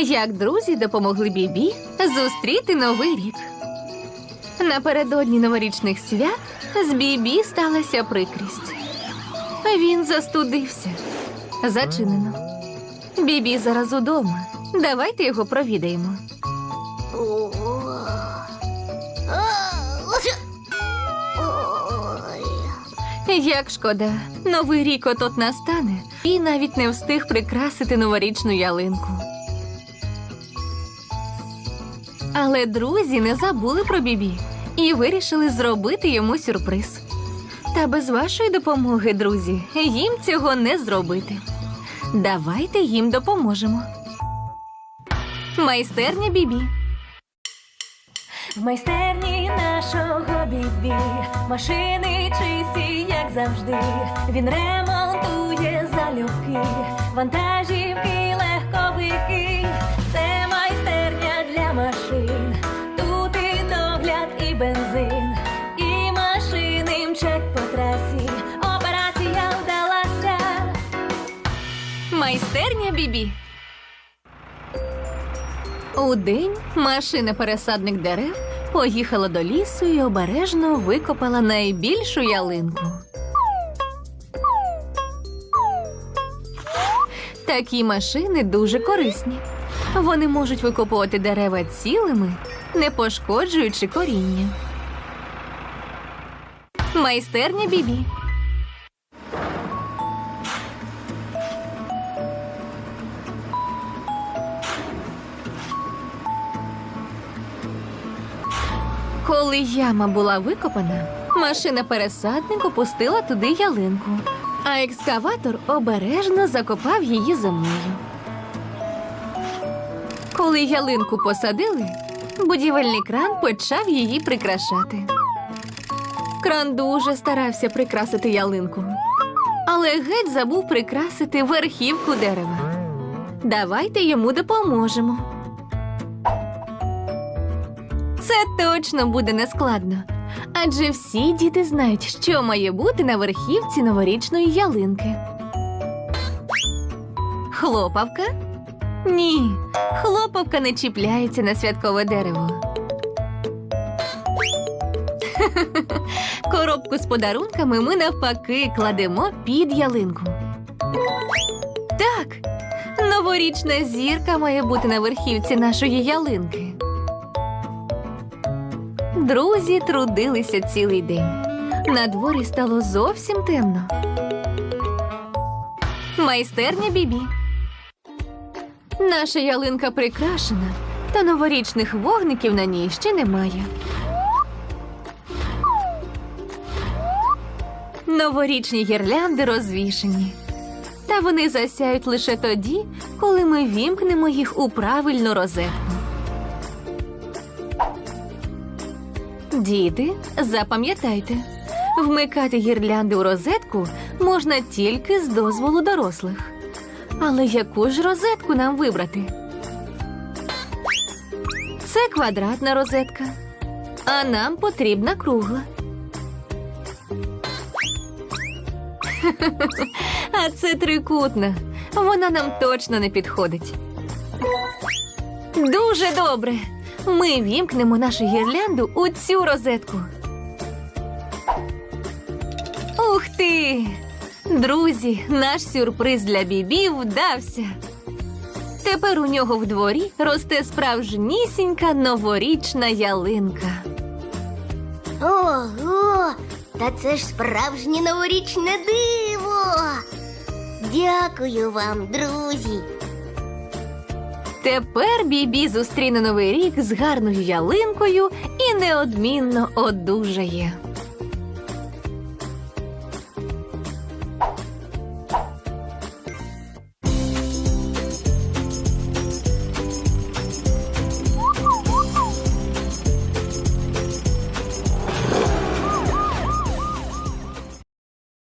як друзі допомогли Бібі зустріти новий рік. Напередодні новорічних свят з Бібі сталася прикрість. Він застудився. Зачинено. Бібі зараз удома. Давайте його провідаємо. Як шкода, новий рік отот настане і навіть не встиг прикрасити новорічну ялинку. Але друзі не забули про Бібі і вирішили зробити йому сюрприз. Та без вашої допомоги, друзі, їм цього не зробити. Давайте їм допоможемо. Майстерня Бібі. В майстерні нашого бібі машини чисті, як завжди. Він ремонтує залюбки, вантажівки, легковики. Бібі. Удень машина-пересадник дерев поїхала до лісу і обережно викопала найбільшу ялинку. Такі машини дуже корисні. Вони можуть викопувати дерева цілими, не пошкоджуючи коріння. Майстерня Бібі. Коли яма була викопана, машина-пересадник опустила туди ялинку, а екскаватор обережно закопав її землею. Коли ялинку посадили, будівельний кран почав її прикрашати. Кран дуже старався прикрасити ялинку, але геть забув прикрасити верхівку дерева. Давайте йому допоможемо. Це точно буде нескладно. Адже всі діти знають, що має бути на верхівці новорічної ялинки. Хлопавка? Ні, хлопавка не чіпляється на святкове дерево. Коробку з подарунками ми навпаки кладемо під ялинку. Так, новорічна зірка має бути на верхівці нашої ялинки. Друзі трудилися цілий день. На дворі стало зовсім темно. Майстерня Бібі. Наша ялинка прикрашена, та новорічних вогників на ній ще немає. Новорічні гірлянди розвішені. Та вони засяють лише тоді, коли ми вімкнемо їх у правильну розетку. Діти, запам'ятайте, вмикати гірлянди у розетку можна тільки з дозволу дорослих. Але яку ж розетку нам вибрати? Це квадратна розетка, а нам потрібна кругла. А це трикутна. Вона нам точно не підходить. Дуже добре. Ми вімкнемо нашу гірлянду у цю розетку. Ух ти! Друзі, наш сюрприз для бібі вдався. Тепер у нього в дворі росте справжнісінька новорічна ялинка. Ого, та це ж справжнє новорічне диво. Дякую вам, друзі. Тепер бібі зустріне новий рік з гарною ялинкою і неодмінно одужає.